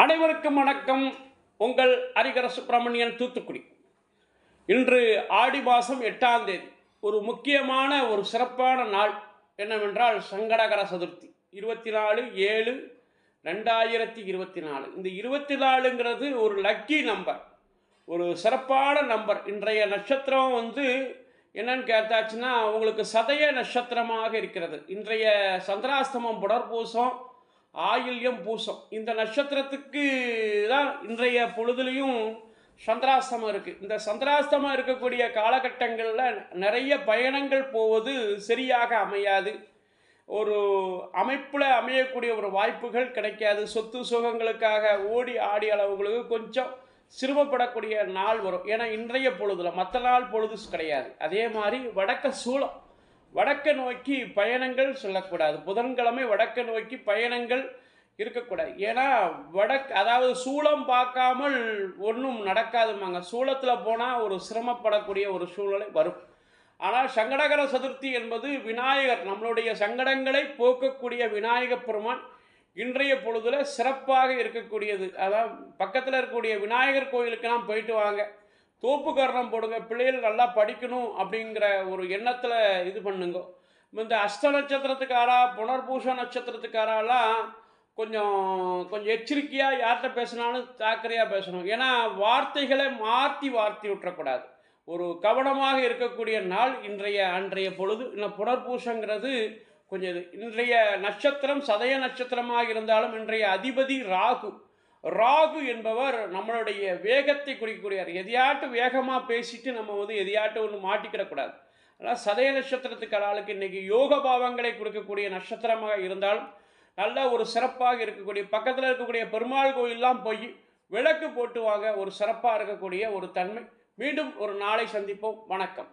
அனைவருக்கும் வணக்கம். உங்கள் ஹரிகர சுப்பிரமணியன் தூத்துக்குடி. இன்று ஆடி மாதம் எட்டாம் தேதி. ஒரு முக்கியமான ஒரு சிறப்பான நாள் என்னவென்றால் சங்கடகர சதுர்த்தி. இருபத்தி நாலு ஏழு ரெண்டாயிரத்தி இருபத்தி நாலு இந்த இருபத்தி நாலுங்கிறது ஒரு லக்கி நம்பர் ஒரு சிறப்பான நம்பர் இன்றைய நட்சத்திரம் வந்து என்னன்னு கேட்டாச்சுன்னா உங்களுக்கு சதய நட்சத்திரமாக இருக்கிறது. இன்றைய சந்திராஸ்தமம் புடற்பூசம் ஆயில்யம் பூசம். இந்த நட்சத்திரத்துக்கு தான் இன்றைய பொழுதுலையும் சந்திராஸ்தமம் இருக்குது இந்த சந்திராஸ்தமம் இருக்கக்கூடிய காலகட்டங்களில் நிறைய பயணங்கள் போவது சரியாக அமையாது. ஒரு அமைப்பில் அமையக்கூடிய ஒரு வாய்ப்புகள் கிடைக்காது. சொத்து சுகங்களுக்காக ஓடி ஆடி அளவுகளுக்கு கொஞ்சம் சிரமப்படக்கூடிய நாள் வரும். ஏன்னா இன்றைய பொழுதில் மற்ற நாள் பொழுது கிடையாது. அதே மாதிரி வடக்க சூளம். வடக்க நோக்கி பயணங்கள் சொல்லக்கூடாது. புதன்கிழமை வடக்க நோக்கி பயணங்கள் இருக்கக்கூடாது. ஏன்னா வடக் அதாவது சூளம் பார்க்காமல் ஒன்றும் நடக்காதுமாங்க சூளத்தில் போனால் ஒரு சிரமப்படக்கூடிய ஒரு சூழ்நிலை வரும். ஆனால் சங்கடகர சதுர்த்தி என்பது விநாயகர் நம்மளுடைய சங்கடங்களை போக்கக்கூடிய விநாயகப் பெருமான் இன்றைய பொழுதில் சிறப்பாக இருக்கக்கூடியது. அதாவது பக்கத்தில் இருக்கக்கூடிய விநாயகர் கோயிலுக்கெல்லாம் போயிட்டு வாங்க. தோப்பு காரணம் போடுங்க பிள்ளைகள் நல்லா படிக்கணும் அப்படிங்கிற ஒரு எண்ணத்தில் இது பண்ணுங்க. இந்த அஷ்ட நட்சத்திரத்துக்காரா புனர்பூஷ நட்சத்திரத்துக்காராலாம் கொஞ்சம் கொஞ்சம் எச்சரிக்கையாக யார்கிட்ட பேசினாலும் தாக்கரையாக பேசணும். ஏன்னா வார்த்தைகளை மாற்றி வார்த்தை விட்டுறக்கூடாது. ஒரு கவனமாக இருக்கக்கூடிய நாள் இன்றைய அன்றைய பொழுது. இன்னும் புனர்பூசங்கிறது கொஞ்சம் இது. இன்றைய நட்சத்திரம் சதய நட்சத்திரமாக இருந்தாலும் இன்றைய அதிபதி ராகு. ராகு என்பவர் நம்மளுடைய வேகத்தை குறிக்கக்கூடியார் எதையாட்டு வேகமாக பேசிட்டு நம்ம வந்து எதையாட்டு ஒன்று மாட்டிக்கிடக்கூடாது அதனால் சதய நட்சத்திரத்துக்கு ஆளுக்கு இன்றைக்கி யோக பாவங்களை கொடுக்கக்கூடிய நட்சத்திரமாக இருந்தாலும் நல்ல ஒரு சிறப்பாக இருக்கக்கூடிய பக்கத்தில் இருக்கக்கூடிய பெருமாள் கோயிலெலாம் போய் விளக்கு போட்டுவாங்க. ஒரு சிறப்பாக இருக்கக்கூடிய ஒரு தன்மை. மீண்டும் ஒரு நாளை சந்திப்போம். வணக்கம்.